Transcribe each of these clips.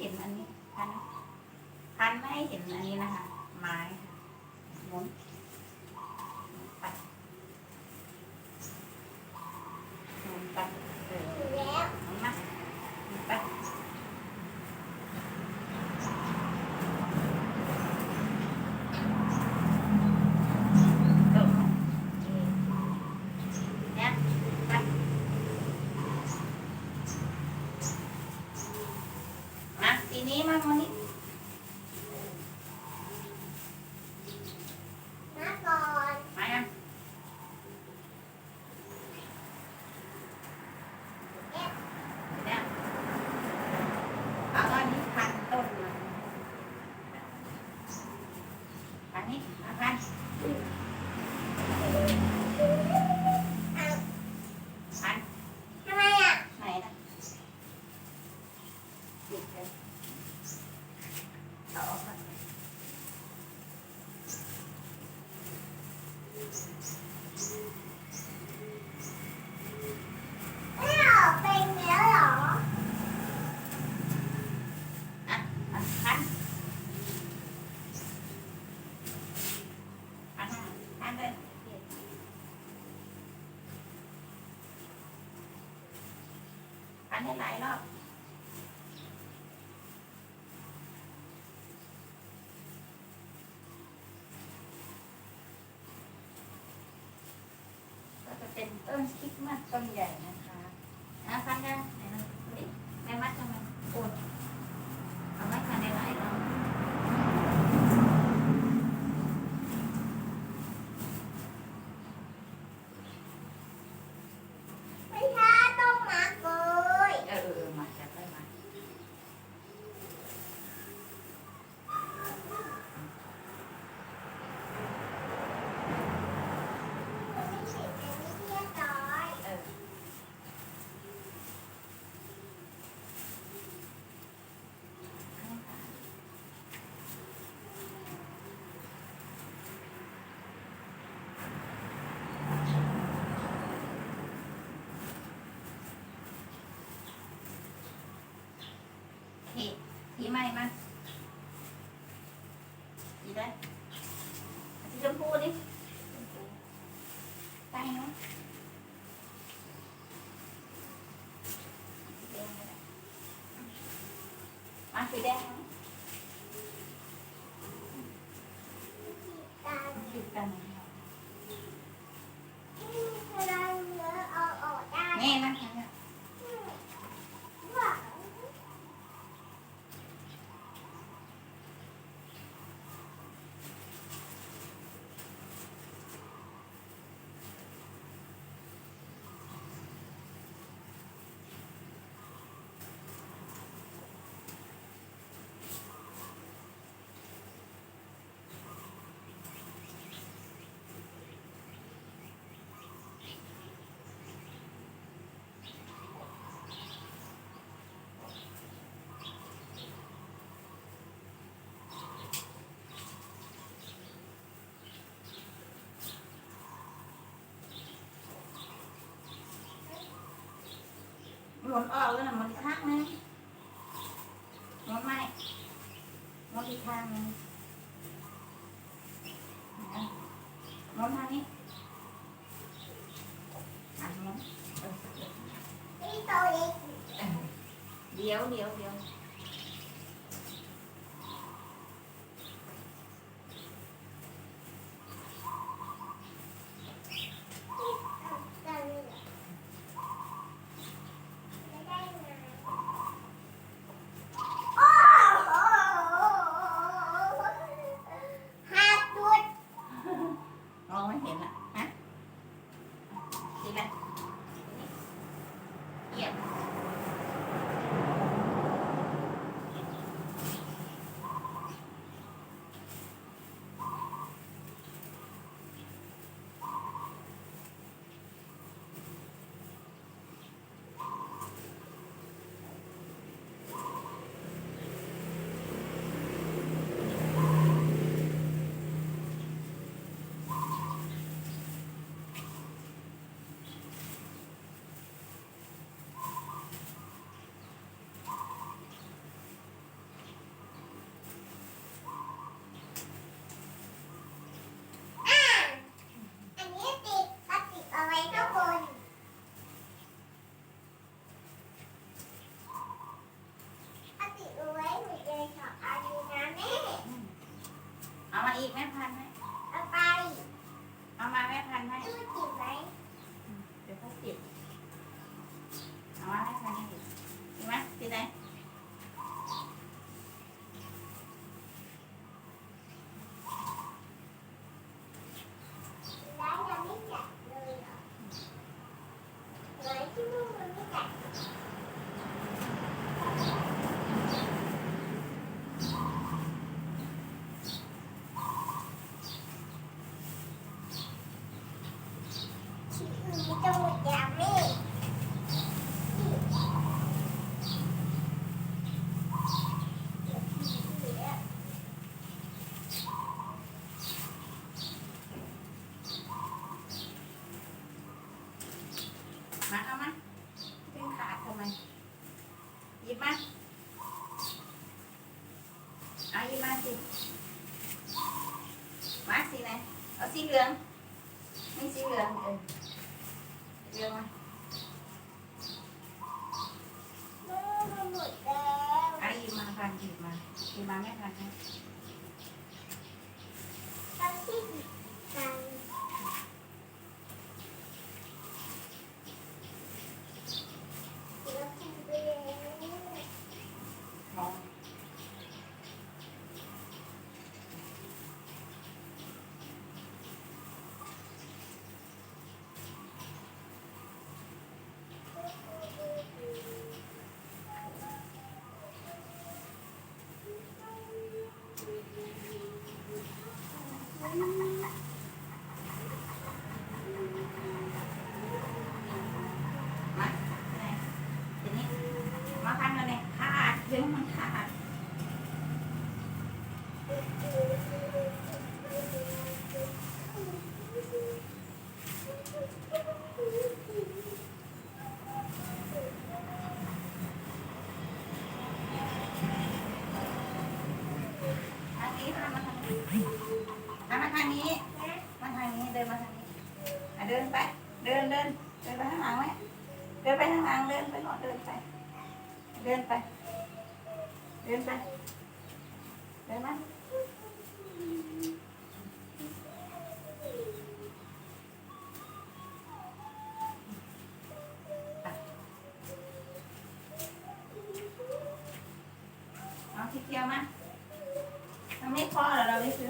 เห็นอันนี้พันพันไม่ให้เห็นอันนี้นะคะ ไม้ค่ะหมุนไปหมุนไปเออ อยู่แล้ว หมุนมาหมุนไปเออเนี่ยไป มาทีนี้มาวันนี้ มาก่อน มายังเนี่ยเอาอันนี้พันต้นมาพันนี้เอาพัน เอา พัน ทำไมอะ ไหนนะปิดเลยเอาออกก่อน ไม่ออกเป็นแล้วเหรอ อะอะพันพันห้าพันเลยพัน ให้หลายรอบก็จะเป็นต้นคิดมัดต้นใหญ่นะคะนะพันกันไหนนะดูดิแม่มัดทำไมโอนเอาไว้พันให้หลายรอบ ไม่ใช่ต้องมาเกย เออเออเออมาจะไปมา มันไม่ใช่เป็นไม่เรียบร้อย เออ ทีทีใหม่มาทีได้ทีชมพูนี่ตั้งเนาะแดงก็ได้มาสีแดงไหม การ ติดกัน ที่เวลาเนื้อเอาออกได้ นี่นะเนี่ย ว่า หมุ นออกแล้วนะหมุนอีกข้างนึงหมุนไม่หมุนอีกข้างนึงอะหมุนทางนี้อะหมุนเออที่ตัวเล็กเดี๋ยวเดี๋ยวเดี๋ยว สิมาสีไหนเอาสีเหลืองนี่สีเหลืองเออเหลืองมาหมดแล้วเอาหยิบมาพันหยิบมาหยิบมาแม่พันให้ต้องที่กันแล้วกินไปเลย มอง มาไหนทีนี้มาพันกันเลยขาดเดี๋ยวมันขาดทางนี้ทางมาทางนี้ทางมาทางนี้ มาทางนี้ เดินมาทางนี้อะเดินไป เดินเดินเดินไปข้างหลังไหมเดินไปข้างหลังเดินไปหนอนเดินไป เดินไป เดินไป เดินมาเอาที่เที่ยวมามันไม่พอเหรอเราไปซื้อ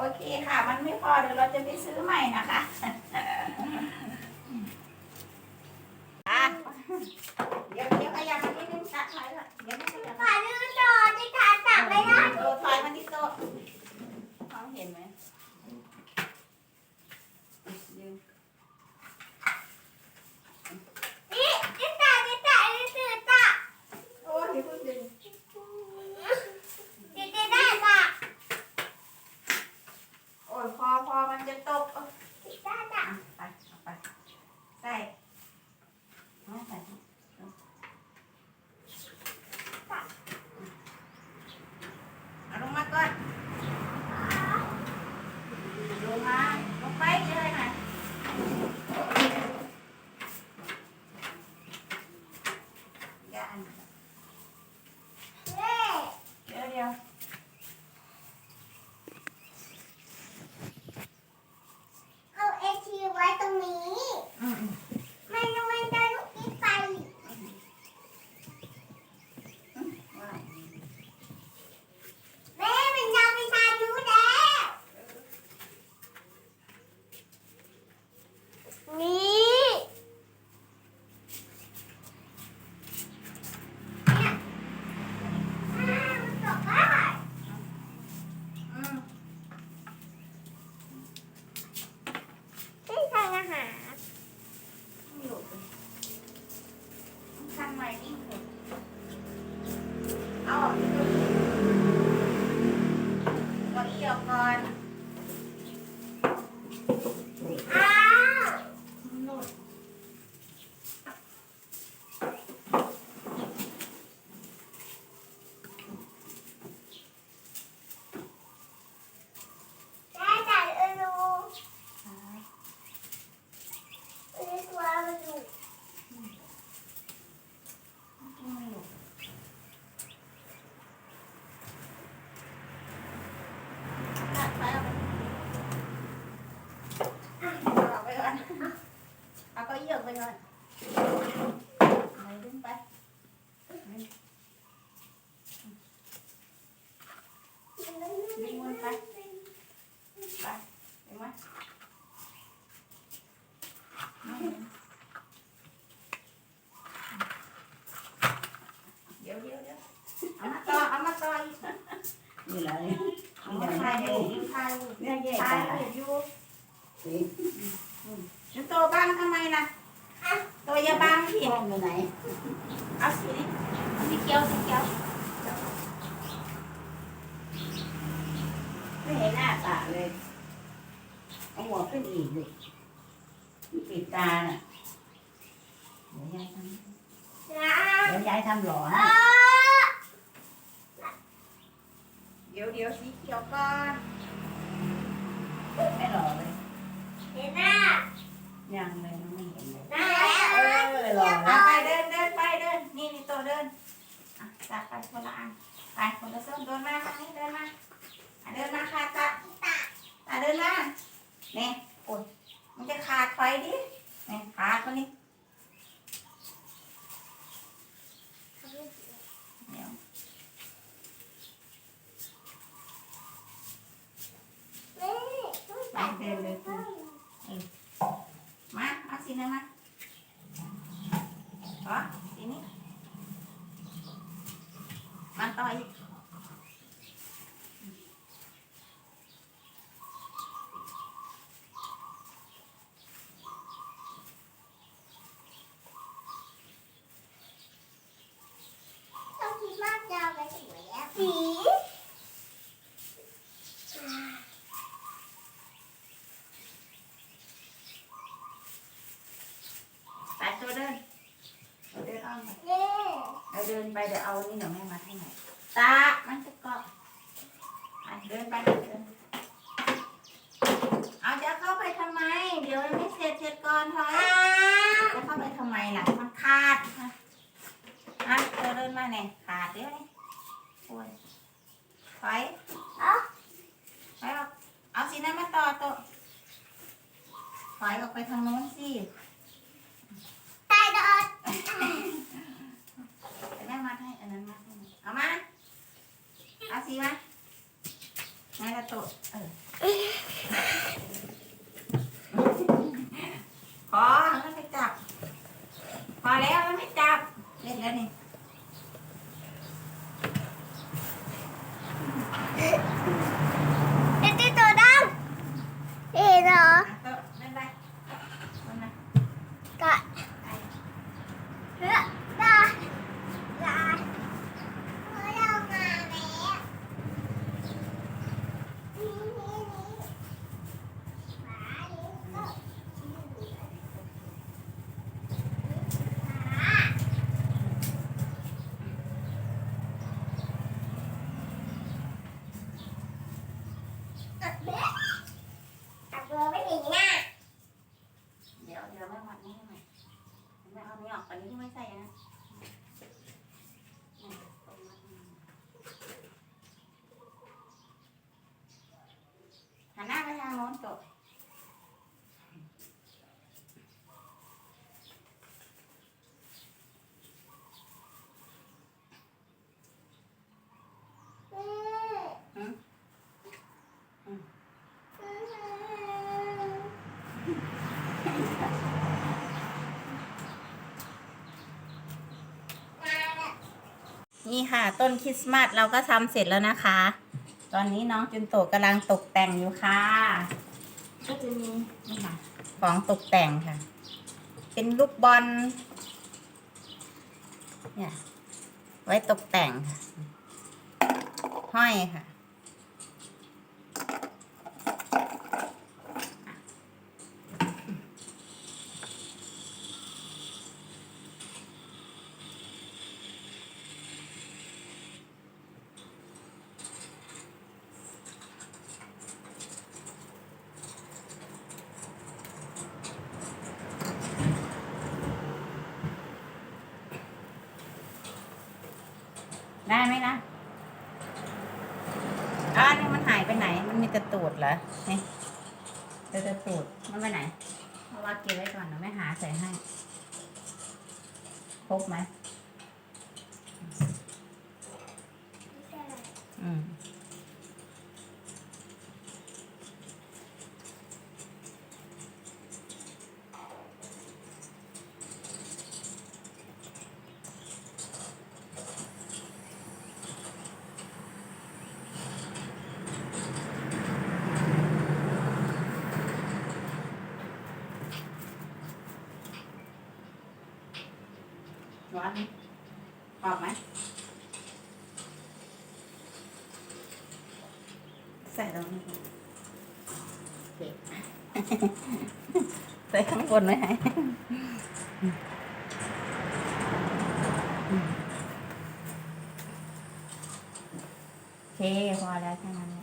โอเคค่ะ มันไม่พอเดี๋ยวเราจะไปซื้อใหม่นะคะ ไปก่อนไปดึงไปดึงมันไป ไปดึงมาเดี๋ยวเดี๋ยวเดี๋ยวเอามาต่อเอามาต่ออีกนี่แหละเอามาถ่ายรูปถ่ายรูปเนี่ยแยกถ่ากัยนรูปอยู่ สิ จะโตบ้างทำไมล่ะ ตัวยาบ้างพี่ออยู่ไหนเอาสีนี้สีเขียวสีเขียวไม่เห็นหน้าตาเลยเอาหัวขึ้นอีกเลยปิดตาน่ะเดี๋ยวยายทำเดี๋ยวยายทำหลอนเดี๋ยวเดี๋ยวสีเขียวก่อนไม่หล่อเลยเห็นหน้า ยังเลยยังไม่เห็นเลยหน้าแล้วเออหล่อเอาแล้วไปเดินเดินไปเดิน นี่นี่ตัวเดินอะจับไปคนละอันไปคนละส้นเดินมาทางนี้เดินมาอะเดินมาค่ะตาตาเดินมาเนี่ยโอ้ยมันจะขาดไฟดิเนี่ยขาดคนนี้เดี๋ยวไปเดินเลยมา เอาสีนั้นมาต่อสีนี้มาต่ออีก ต้องคิดมากยาวไปถึงแล้วสี ไปตัวเดินตัวเดินอ้อมไป เย่ เอาเดินไปเดี๋ยวเอานี่เดี๋ยวแม่มาให้หน่อยตา มันจะเกาะอะเดินไปเดินเอาจะเข้าไปทำไม เดี๋ยวยังไม่เสร็จเสร็จก่อนถอยจะเข้าไปทำไมล่ะมันขาดอะอะเดินเดินมาเนี่ยขาดเดี๋ยวนี่โอ้ยถอยถอยออกเอาสีนั้นมาต่อตัวถอยออกไปทางโน้นสิ ตายดอด แต่แม่มัดให้อันนั้นมัดให้เอามาเอาสีมาไงละตัวเออพอแล้วไม่จับ พอแล้วแล้วไม่จับ เล่นแล้วนี่ เอ็ดตี้ตัวดำเอ๋เหรอ อะตัวเล่นไปคนนะ กะ ไป เฮ้ยลาลาเมื่อเรามาแล้วนี่นี่นี่หมานี่ก็หมา ตัดเล็บตัดตัวไม่ถึงหน้า เดี๋ยวเดี๋ยวแม่มัดนี่ให้ใหม่แม่เอานี้ออกอันนี้ที่ไม่ใส่นะนี่ตรงนั้นหัน้อมต่อนี่ค่ะ ต้นคริสต์มาสเราก็ทำเสร็จแล้วนะคะ ตอนนี้น้องจุนโตกำลังตกแต่งอยู่ค่ะ ก็จะมีนี่ค่ะของตกแต่งค่ะ เป็นลูกบอลเนี่ยไว้ตกแต่งค่ะ ห้อยค่ะ ได้ไหมนะอ้าวนี่มันหายไปไหน มันมีแต่ตูด เอนี่เจอแต่ตูดมันไปไหนหเอาว่าเก็บไว้ก่อนเดี๋ยวแม่หาใส่ให้ครบไหมอืม อนไหมออกไหมใส่ตรงนี้โอเคใส่ข้างบนไว้ให้โอเคพอแล้วแค่นั้น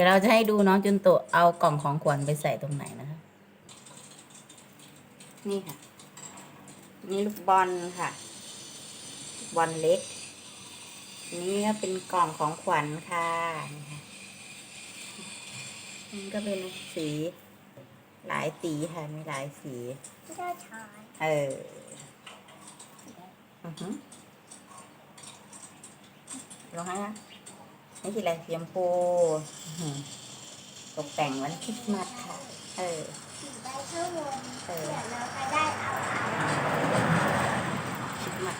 ดี๋ยวเราจะให้ดูน้องจุนโตเอากล่องของขวัญไปใส่ตรงไหนนะคะ นี่ค่ะ นี่ลูกบอลค่ะ บอลเล็ก นี่ก็เป็นกล่องของขวัญค่ะนี่ค่ะนี่ก็เป็นสีหลายสีค่ะ มีหลายสีเอออือหือลองให้นะ นี่คืออะไรสีชมพูอื้อหือตกแต่งวันคริสต์มาสค่ะ เออถึงไปข้างบนเออเดี๋ยวเราจะได้เอาคริสต์มาส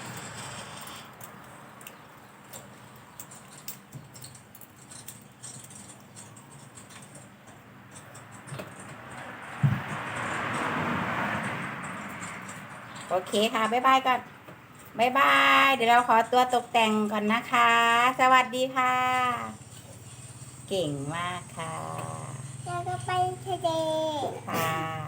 โอเคค่ะ บ๊ายบายก่อน บ๊ายบาย เดี๋ยวเราขอตัวตกแต่งก่อนนะคะ สวัสดีค่ะ เก่งมากค่ะเราจะไปทะเลค่ะ